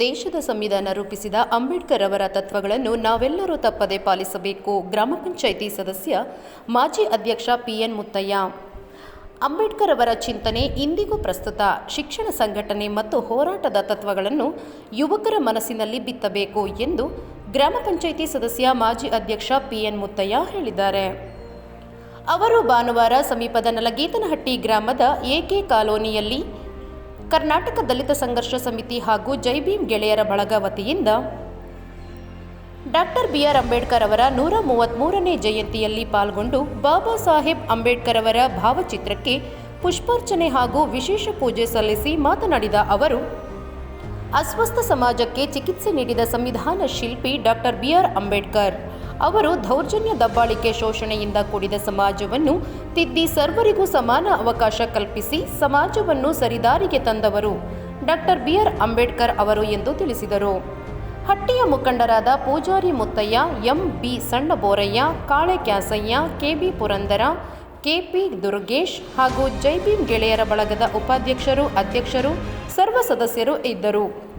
ದೇಶದ ಸಂವಿಧಾನ ರೂಪಿಸಿದ ಅಂಬೇಡ್ಕರ್ ಅವರ ತತ್ವಗಳನ್ನು ನಾವೆಲ್ಲರೂ ತಪ್ಪದೆ ಪಾಲಿಸಬೇಕು. ಗ್ರಾಮ ಪಂಚಾಯಿತಿ ಸದಸ್ಯ, ಮಾಜಿ ಅಧ್ಯಕ್ಷ ಪಿಎನ್ ಮುತ್ತಯ್ಯ. ಅಂಬೇಡ್ಕರ್ ಅವರ ಚಿಂತನೆ ಇಂದಿಗೂ ಪ್ರಸ್ತುತ. ಶಿಕ್ಷಣ ಸಂಘಟನೆ ಮತ್ತು ಹೋರಾಟದ ತತ್ವಗಳನ್ನು ಯುವಕರ ಮನಸ್ಸಿನಲ್ಲಿ ಬಿತ್ತಬೇಕು ಎಂದು ಗ್ರಾಮ ಪಂಚಾಯಿತಿ ಸದಸ್ಯ, ಮಾಜಿ ಅಧ್ಯಕ್ಷ ಪಿಎನ್ ಮುತ್ತಯ್ಯ ಹೇಳಿದ್ದಾರೆ. ಅವರು ಭಾನುವಾರ ಸಮೀಪದ ನಲಗೇತನಹಟ್ಟಿ ಗ್ರಾಮದ ಎಕೆ ಕಾಲೋನಿಯಲ್ಲಿ ಕರ್ನಾಟಕ ದಲಿತ ಸಂಘರ್ಷ ಸಮಿತಿ ಹಾಗೂ ಜೈಭೀಮ್ ಗೆಳೆಯರ ಬಳಗ ವತಿಯಿಂದ ಡಾಕ್ಟರ್ ಬಿಆರ್ ಅಂಬೇಡ್ಕರ್ ಅವರ ನೂರ ಮೂವತ್ತ್ಮೂರನೇ ಜಯಂತಿಯಲ್ಲಿ ಪಾಲ್ಗೊಂಡು ಬಾಬಾ ಸಾಹೇಬ್ ಅಂಬೇಡ್ಕರ್ ಅವರ ಭಾವಚಿತ್ರಕ್ಕೆ ಪುಷ್ಪಾರ್ಚನೆ ಹಾಗೂ ವಿಶೇಷ ಪೂಜೆ ಸಲ್ಲಿಸಿ ಮಾತನಾಡಿದ ಅವರು, ಅಸ್ವಸ್ಥ ಸಮಾಜಕ್ಕೆ ಚಿಕಿತ್ಸೆ ನೀಡಿದ ಸಂವಿಧಾನ ಶಿಲ್ಪಿ ಡಾಕ್ಟರ್ ಬಿಆರ್ ಅಂಬೇಡ್ಕರ್. ಅವರು ದೌರ್ಜನ್ಯ ದಬ್ಬಾಳಿಕೆ ಶೋಷಣೆಯಿಂದ ಕೂಡಿದ ಸಮಾಜವನ್ನು ತಿದ್ದಿ ಸರ್ವರಿಗೂ ಸಮಾನ ಅವಕಾಶ ಕಲ್ಪಿಸಿ ಸಮಾಜವನ್ನು ಸರಿದಾರಿಗೆ ತಂದವರು. ಡಾಕ್ಟರ್ ಬಿಆರ್ ಅಂಬೇಡ್ಕರ್ ಅವರು ಎಂದು ತಿಳಿಸಿದರು. ಹಟ್ಟಿಯ ಮುಖಂಡರಾದ Poojary Muthaiah, M B Sanna Boraiah Kale Kyasaiah KB Purandara KP Durgesh ಹಾಗೂ ಜೈಭೀಮ್ ಗೆಳೆಯರ ಬಳಗದ ಉಪಾಧ್ಯಕ್ಷರು, ಅಧ್ಯಕ್ಷರು, ಸರ್ವ ಸದಸ್ಯರು ಇದ್ದರು.